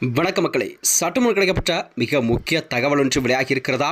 வணக்க மக்களை. சற்றுமுன் கிடைக்கப்பட்ட மிக முக்கிய தகவல் ஒன்று வெளியாகி இருக்கிறதா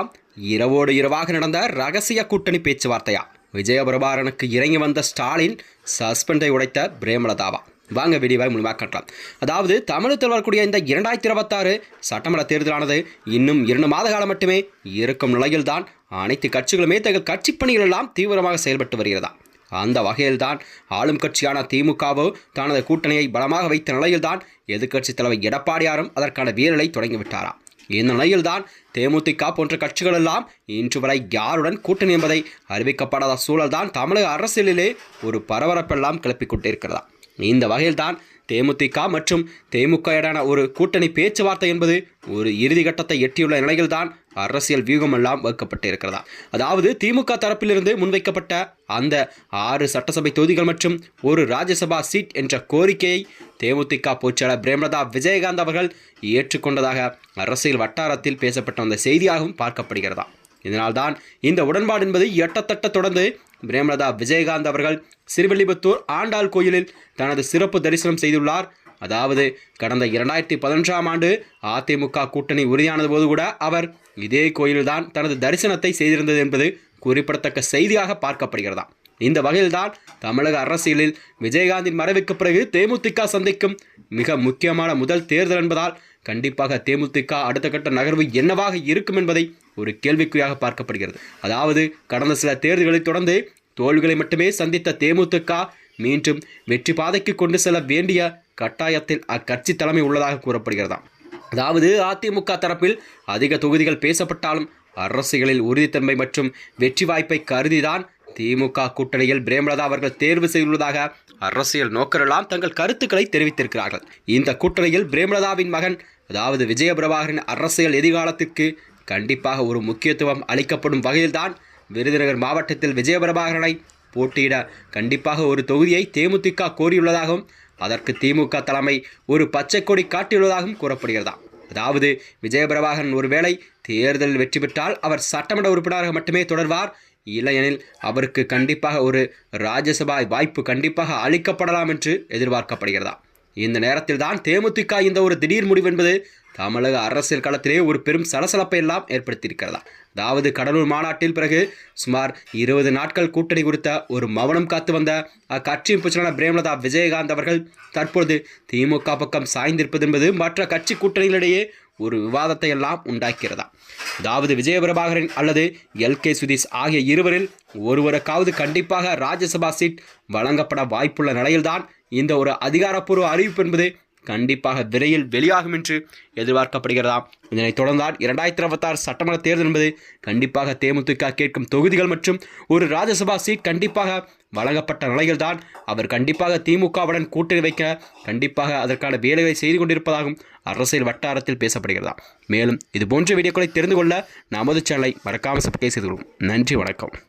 இரவோடு இரவாக நடந்த ரகசிய கூட்டணி பேச்சுவார்த்தையா? விஜயபிரபாரனுக்கு இறங்கி வந்த ஸ்டாலின் சஸ்பெண்டை உடைத்த பிரேமலதாவா வாங்க வீடியோவை முழுமையாக காட்டலாம். அதாவது தமிழகத்தில் வரக்கூடிய இந்த இரண்டாயிரத்தி இருபத்தாறு சட்டமன்ற தேர்தலானது இன்னும் இரண்டு மாத காலம் மட்டுமே இருக்கும் நிலையில்தான் அனைத்து கட்சிகளுமே தங்கள் கட்சி பணிகள் எல்லாம் தீவிரமாக செயல்பட்டு வருகிறதா? அந்த வகையில்தான் ஆளும் கட்சியான திமுகவோ தனது கூட்டணியை பலமாக வைத்த நிலையில்தான் எதிர்க்கட்சி தலைவர் எடப்பாடியாரும் அதற்கான வீரலை தொடங்கிவிட்டாராம் இந்த நிலையில்தான் தேமுதிக போன்ற கட்சிகளெல்லாம் இன்று வரை யாருடன் கூட்டணி என்பதை அறிவிக்கப்படாத சூழல்தான் தமிழக அரசியலிலே ஒரு பரபரப்பெல்லாம் கிளப்பிக் கொண்டிருக்கிறதா? இந்த வகையில்தான் தேமுதிக மற்றும் தேமுக இடையான ஒரு கூட்டணி பேச்சுவார்த்தை என்பது ஒரு இறுதி கட்டத்தை எட்டியுள்ள நிலையில்தான் அரசியல் வியூகம் எல்லாம் வகுக்கப்பட்டு இருக்கிறதா அதாவது திமுக தரப்பிலிருந்து முன்வைக்கப்பட்ட அந்த ஆறு சட்டசபை தொகுதிகள் மற்றும் ஒரு ராஜ்யசபா சீட் என்ற கோரிக்கையை தேமுதிக பொதுச்செயலர் பிரேமலதா விஜயகாந்த் அவர்கள் ஏற்றுக்கொண்டதாக அரசியல் வட்டாரத்தில் பேசப்பட்ட அந்த செய்தியாகவும் பார்க்கப்படுகிறதா? இதனால்தான் இந்த உடன்பாடு என்பது எட்டத்தட்ட தொடர்ந்து பிரேமலதா விஜயகாந்த் அவர்கள் சிறுவல்லிபுத்தூர் ஆண்டாள் கோயிலில் தனது சிறப்பு தரிசனம் செய்துள்ளார். அதாவது கடந்த இரண்டாயிரத்தி பதினொன்றாம் ஆண்டு அதிமுக கூட்டணி உறுதியானது போது கூட அவர் இதே கோயில்தான் தனது தரிசனத்தை செய்திருந்தது என்பது குறிப்பிடத்தக்க செய்தியாக பார்க்கப்படுகிறதா இந்த வகையில்தான் தமிழக அரசியலில் விஜயகாந்தின் மறைவுக்கு பிறகு தேமுதிக சந்திக்கும் மிக முக்கியமான முதல் தேர்தல் என்பதால் கண்டிப்பாக தேமுதிக அடுத்த கட்ட நகர்வு என்னவாக இருக்கும் என்பதை ஒரு கேள்விக்குறியாக பார்க்கப்படுகிறது. அதாவது கடந்த சில தேர்தல்களை தொடர்ந்து தோல்விகளை மட்டுமே சந்தித்த தேமுதிக மீண்டும் வெற்றி பாதைக்கு கொண்டு செல்ல வேண்டிய கட்டாயத்தில் அக்கட்சி தலைமை உள்ளதாக கூறப்படுகிறதாம். அதாவது அதிமுக தரப்பில் அதிக தொகுதிகள் பேசப்பட்டாலும் அரசியலில் உறுதித்தன்மை மற்றும் வெற்றி வாய்ப்பை கருதிதான் திமுக கூட்டணியில் பிரேமலதா அவர்கள் தேர்வு செய்துள்ளதாக அரசியல் நோக்கரெல்லாம் தங்கள் கருத்துக்களை தெரிவித்திருக்கிறார்கள். இந்த கூட்டணியில் பிரேமலதாவின் மகன் அதாவது விஜயபிரபாகரின் அரசியல் எதிர்காலத்திற்கு கண்டிப்பாக ஒரு முக்கியத்துவம் அளிக்கப்படும் வகையில்தான் விருதுநகர் மாவட்டத்தில் விஜயபிரபாகரனை போட்டியிட கண்டிப்பாக ஒரு தொகுதியை தேமுதிக கோரியுள்ளதாகவும் அதற்கு திமுக தலைமை ஒரு பச்சை கொடி காட்டியுள்ளதாகவும் கூறப்படுகிறதா? அதாவது விஜயபிரபாகரன் ஒருவேளை தேர்தலில் வெற்றி பெற்றால் அவர் சட்டமன்ற உறுப்பினராக மட்டுமே தொடர்வார்? இல்லையெனில் அவருக்கு கண்டிப்பாக ஒரு ராஜ்யசபா வாய்ப்பு கண்டிப்பாக அளிக்கப்படலாம் என்று எதிர்பார்க்கப்படுகிறதா? இந்த நேரத்தில் தான் தேமுதிக இந்த ஒரு திடீர் முடிவு என்பது தமிழக அரசியல் களத்திலே ஒரு பெரும் சலசலப்பை எல்லாம் ஏற்படுத்தியிருக்கிறதா? அதாவது கடலூர் மாநாட்டில் பிறகு சுமார் இருபது நாட்கள் கூட்டணி குறித்த ஒரு மௌனம் காத்து வந்த அக்கட்சியின் பிரச்சனை பிரேமலதா விஜயகாந்த் அவர்கள் தற்பொழுது திமுக பக்கம் சாய்ந்திருப்பது என்பது மற்ற கட்சி கூட்டணிகளிடையே ஒரு விவாதத்தை எல்லாம் உண்டாக்கிறதா? அதாவது விஜயபிரபாகரன் அல்லது எல். கே. சுதீஷ் ஆகிய இருவரில் ஒருவருக்காவது கண்டிப்பாக ராஜ்யசபா சீட் வழங்கப்பட வாய்ப்புள்ள நிலையில்தான் இந்த ஒரு அதிகாரப்பூர்வ அறிவிப்பு என்பது கண்டிப்பாக விரைவில் வெளியாகும் என்று எதிர்பார்க்கப்படுகிறதா? இதனைத் தொடர்ந்தால் இரண்டாயிரத்தி இருபத்தாறு சட்டமன்ற தேர்தல் என்பது கண்டிப்பாக தேமுதிக கேட்கும் தொகுதிகள் மற்றும் ஒரு ராஜ்யசபா சீட் கண்டிப்பாக வழங்கப்பட்ட நிலையில்தான் அவர் கண்டிப்பாக திமுகவுடன் கூட்டணி வைக்க கண்டிப்பாக அதற்கான வேலைகளை செய்து கொண்டிருப்பதாகவும் அரசியல் வட்டாரத்தில் பேசப்படுகிறதா? மேலும் இது போன்ற வீடியோக்களை தெரிந்து கொள்ள நமது சேனலை மறக்காமல் சப்ஸ்கிரைப் செய்து கொள்ளும். நன்றி வணக்கம்.